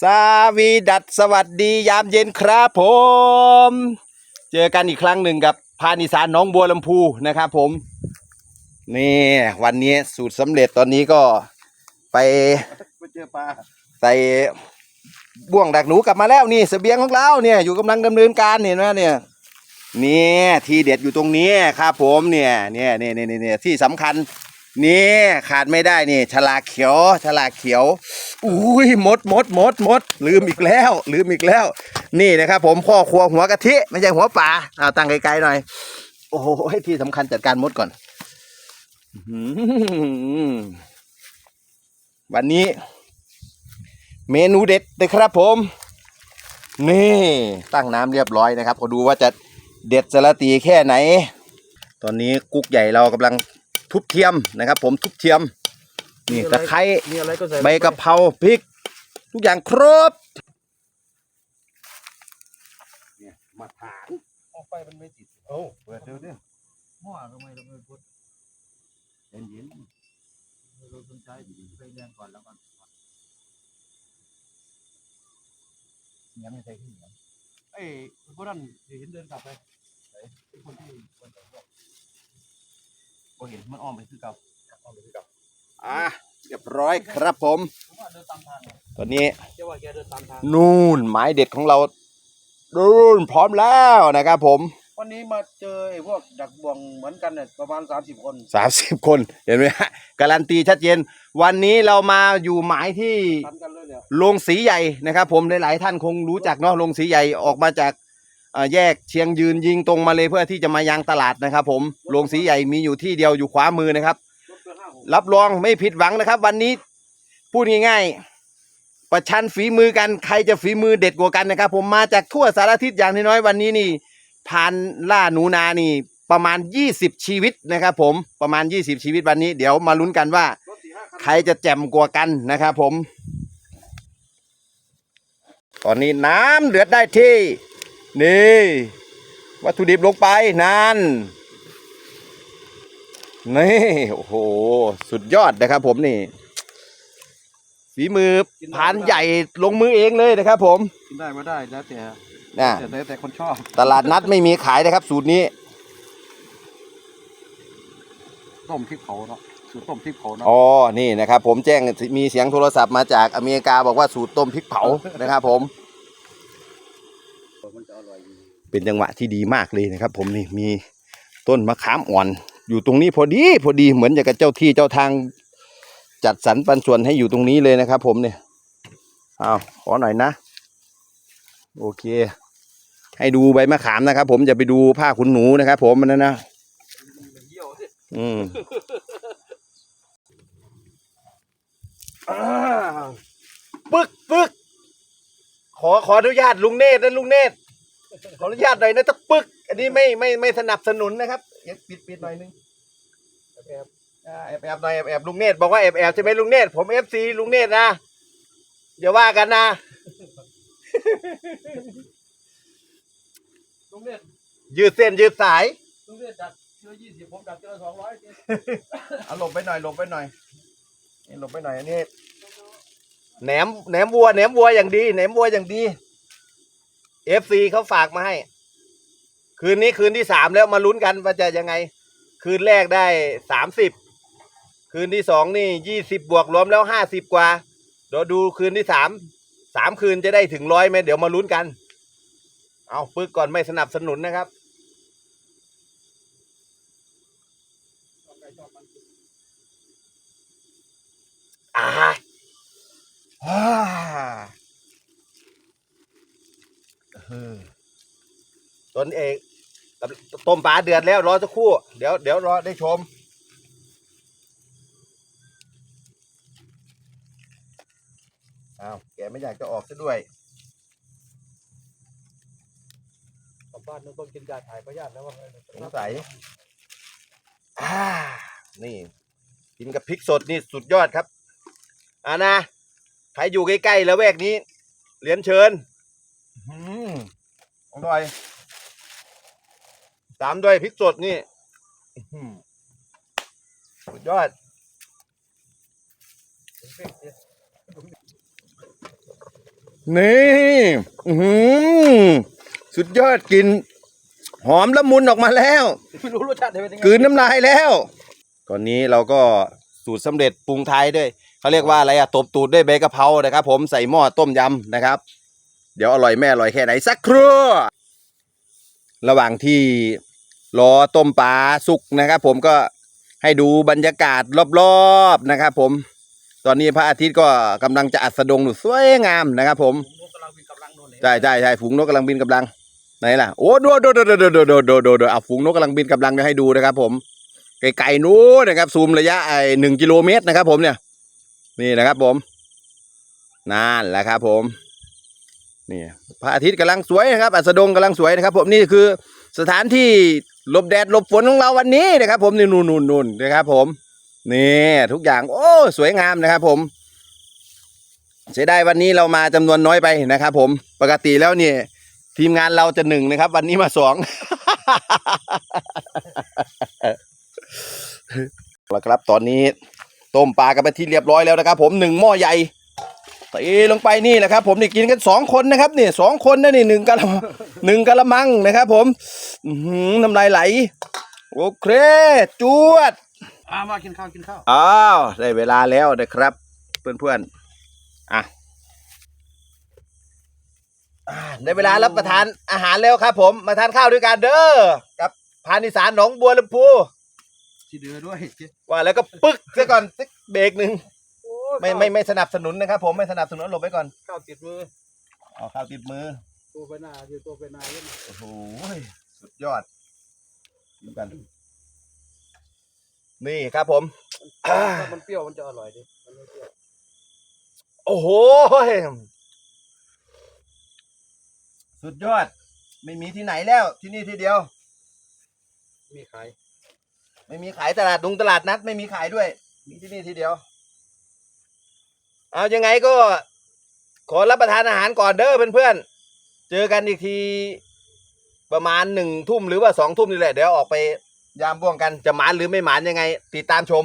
สวีดัสสวัสดียามเย็นครับผม เจอกันอีกครั้งหนึ่งกับพานิสานน้องบัวลำพูนะครับผม นี่วันนี้สูตรสำเร็จตอนนี้ก็ไปไปเจอปลาใส่บ่วงดักหนูกลับมาแล้วนี่เสบียงของเราเนี่ยอยู่กำลังดำเนินการเห็นไหมเนี่ยเนี่ยทีเด็ดอยู่ตรงนี้ครับผมเนี่ยเนี่ยเนี่ยเนี่ยเนี่ยที่สำคัญ นี่ขาดไม่ได้นี่ฉลากเขียวฉลากเขียว อุ้ยมดมดมดมดลืมอีกแล้ว ลืมอีกแล้ว นี่นะครับ ผมพ่อครัวหัวกะทิไม่ใช่หัวป่าเอาตั้งไกลๆหน่อย โอ้โหที่สำคัญจัดการมดก่อนวันนี้ เมนูเด็ดเลยครับผม นี่ตั้งน้ำเรียบร้อยนะครับขอดูว่าจะเด็ดสละตีแค่ไหน ตอนนี้กุ๊กใหญ่เรากำลัง ทุบเทียมนะครับ ผมทุบเทียมนี่ตะไคร้มีอะไรก็ใส่ใบกะเพราพริก ทุกอย่างครบเนี่ยมาถางออกไปมันไม่ติดโอ้เปิดดูดิหม้อทำไมเราไม่พูดเย็นเย็นเราสนใจไปเรียนก่อนแล้วกันยังไม่ใส่ขึ้นเหรอเอ้ยพวกนั้นเห็นเดินกลับไปไหนเป็นคนที่คนแต่พวก บ่เห็นมันอ้อมไปคือเก่าอ้อมไปคือเก่าอะเรียบร้อยครับผมผมว่าเดินตามทางเหรอตอนนี้เจ้าว่าแกเดินตามทางนู่นหมายเด็ดของเรานู่นพร้อมแล้วนะครับผม วันนี้มาเจอไอ้พวกดักบ่วงเหมือนกันเนี่ยประมาณสามสิบคนสามสิบคนเห็นไหมฮะการันตีชัดเจน วันนี้เรามาอยู่หมายที่ทันกันเลยเนี่ยโรงสีใหญ่นะครับ ผมหลายๆท่านคงรู้จักเนาะโรงสีใหญ่ออกมาจากเอ่อ แยกเชียงยืนยิงตรงมาเลยเพื่อที่จะมายังตลาดนะครับ ผมโรงสีใหญ่มีอยู่ที่เดียวอยู่ขวามือนะครับ รับรองไม่ผิดหวังนะครับ วันนี้พูดง่ายๆ ประชันฝีมือกันใครจะฝีมือเด็ดกว่ากันนะครับ ผมมาจากทั่วสารทิศอย่างน้อยวันนี้นี่ผ่านล่าหนูนานี่ประมาณ 20 ชีวิตนะครับ ผมประมาณ 20 ชีวิตวันนี้ เดี๋ยวมาลุ้นกันว่า ใครจะแจ่มกว่ากันนะครับ ผม ตอนนี้น้ำเดือดได้ที่ นี่วัตถุดิบลงไปนั่นนี่โอ้โห สุดยอดนะครับผมนี่ฝีมือผานใหญ่ลงมือเองเลยนะครับผมกินได้มาได้แล้วแต่นะแต่แล้วแต่คนชอบ ตลาดนัดไม่มีขายนะครับ สูตรนี้ต้มพริกเผาเนาะสูตรต้มพริกเผาเนาะอ๋อนี่นะครับผมแจ้งมีเสียงโทรศัพท์มาจากอเมริกาบอกว่าสูตรต้มพริกเผานะครับผม มันจะอร่อยอยู่ เป็นจังหวะที่ดีมากเลยนะครับ ผมนี่มีต้นมะขามอ่อน อยู่ตรงนี้พอดีพอดีเหมือนอย่างกับเจ้าที่เจ้าทางจัดสรรปันส่วนให้อยู่ตรงนี้เลยนะครับ ผมเนี่ยอ้าวขอหน่อยนะ โอเค ให้ดูใบมะขามนะครับ ผมจะไปดูผ้าขุนหนูนะครับ ผมมันนะนะอืมปึกปึกขอขออนุญาตลุงเนตรนะลุงเนตร ขออนุญาตหน่อยนะตะปึก อันนี้ไม่ไม่ไม่สนับสนุนนะครับเดี๋ยวปิดปิดหน่อยนึงแอบอ่าแอบแอบหน่อยแอบแอบลุงเนตรบอกว่าแอบแอบใช่ไหมลุงเนตรผมเอฟซีลุงเนตรนะอย่าว่ากันนะ ลุงเล่นยืดเส้นยืดสาย ลุงเล่นดักเชือยี่สิบผมดักเชือสองร้อยเอาหลบไปหน่อยหลบไปหน่อยนี่หลบไปหน่อยอันนี้แหนมแหนมวัวแหนมวัวอย่างดีแหนมวัวอย่างดี เอฟซีเขาฝากมาให้ คืนนี้คืนที่สามแล้วมาลุ้นกันว่าจะยังไง คืนแรกได้สามสิบคืนที่สองนี่ยี่สิบบวกรวมแล้วห้าสิบกว่าเดี๋ยวดูคืนที่สามสามคืนจะได้ถึงร้อยไหมเดี๋ยวมาลุ้นกัน เอาปึกก่อนไม่สนับสนุนนะครับอ่าอ่าเออ ตนเอกกับต้มปลาเดือดแล้วรอสักครู่ เดี๋ยวเดี๋ยวรอได้ชม อ้าว แกไม่อยากจะออกซะด้วยกลับบ้านนึกว่ากินยาถ่ายพยาธิแล้วว่าสงสัยอ่านี่ กินกับพริกสดนี่สุดยอดครับอ่านะ ใครอยู่ใกล้ๆแล้วแวกนี้ เรียนเชิญอืมอร่อย ตามด้วยพริกสดนี่อื้อหือสุดยอดเนี่อื้อหือสุดยอดกลินหอมละมุนออกมาแล้วไม่รู้รสชาติเป็นยังไงกลืนน้ำลายแล้ว ตอนนี้เราก็สูตรสำเร็จปรุงไทยด้วยเขาเรียกว่าอะไรอะตบตูดด้วยใบกะเพรานะครับ ผมใส่หม้อต้มยำนะครับ เดี๋ยวอร่อยแม่อร่อยแค่ไหนสักครู่ระหว่างที่ รอต้มปลาสุกนะครับ ผมก็ให้ดูบรรยากาศรอบๆนะครับ ผม ตอนนี้พระอาทิตย์ก็กำลังจะอัสดงสวยงามนะครับ ผมใช่ใช่ใช่ฝูงนกกำลังบินกำลังไหนล่ะโอ้โดดโดดโดดโดดโดูดูเอาฝูงนกกำลังบินกำลังจะให้ดูนะครับ ผมไกลๆนู้นนะครับ ซูมระยะไอหนึ่งกิโลเมตรนะครับ ผมเนี่ย นี่นะครับ ผมนั่นแหละครับ ผมนี่พระอาทิตย์กำลังสวยนะครับ อัสดงกำลังสวยนะครับ ผมนี่คือสถานที่ หลบแดดหลบฝนของเราวันนี้นะครับ ผมนี่นู่นนู่นนู่นนะครับ ผมนี่ทุกอย่างโอ้สวยงามนะครับ ผม เสียดายวันนี้เรามาจำนวนน้อยไปนะครับ ผมปกติแล้วเนี่ยทีมงานเราจะหนึ่งนะครับ วันนี้มาสองแล้วครับ ตอนนี้ต้มปลากันไปที่เรียบร้อยแล้วนะครับ ผมหนึ่งหม้อใหญ่ตีลงไปนี่แหละครับ ผมนี่กินกันสองคนนะครับนี่สองคนนะนี่หนึ่งกะละ หนึ่งกะละมังนะครับผมอื้อหือน้ำลายไหล โอเค จวดอ่ามากินข้าวกินข้าว อ้าว ได้เวลาแล้วนะครับ เพื่อนๆ อะอ่าได้เวลารับประทานอาหารแล้วครับผม มาทานข้าวด้วยกันเด้อ กับพานิสานหนองบัวลำพูชีเดือด้วย ว่าแล้วก็ปึ๊กซะก่อนสักเบรกหนึ่งโอ้ไม่ไม่ไม่สนับสนุนนะครับผมไม่สนับสนุนหลบไปก่อน ข้าวติดมือเอาข้าวติดมือ ตัวไปหน้าอยู่ตัวไปหน้าเล่นโอ้โหสุดยอดดูกัน นี่ครับผมอ่าถ้ามันเปรี้ยวมันจะอร่อยดิมันไม่เปรี้ยวโอ้โห สุดยอด ไม่มีที่ไหนแล้ว ที่นี่ที่เดียว มีขายไม่มีขายตลาดดุงตลาดนัด ไม่มีขายด้วย มีที่นี่ที่เดียว เอายังไงก็ ขอรับประทานอาหารก่อนเด้อเพื่อนๆ เจอกันอีกทีประมาณหนึ่งทุ่มหรือว่าสองทุ่มนี่แหละ เดี๋ยวออกไปยามบ่วงกันจะหมานหรือไม่หมานยังไง ติดตามชม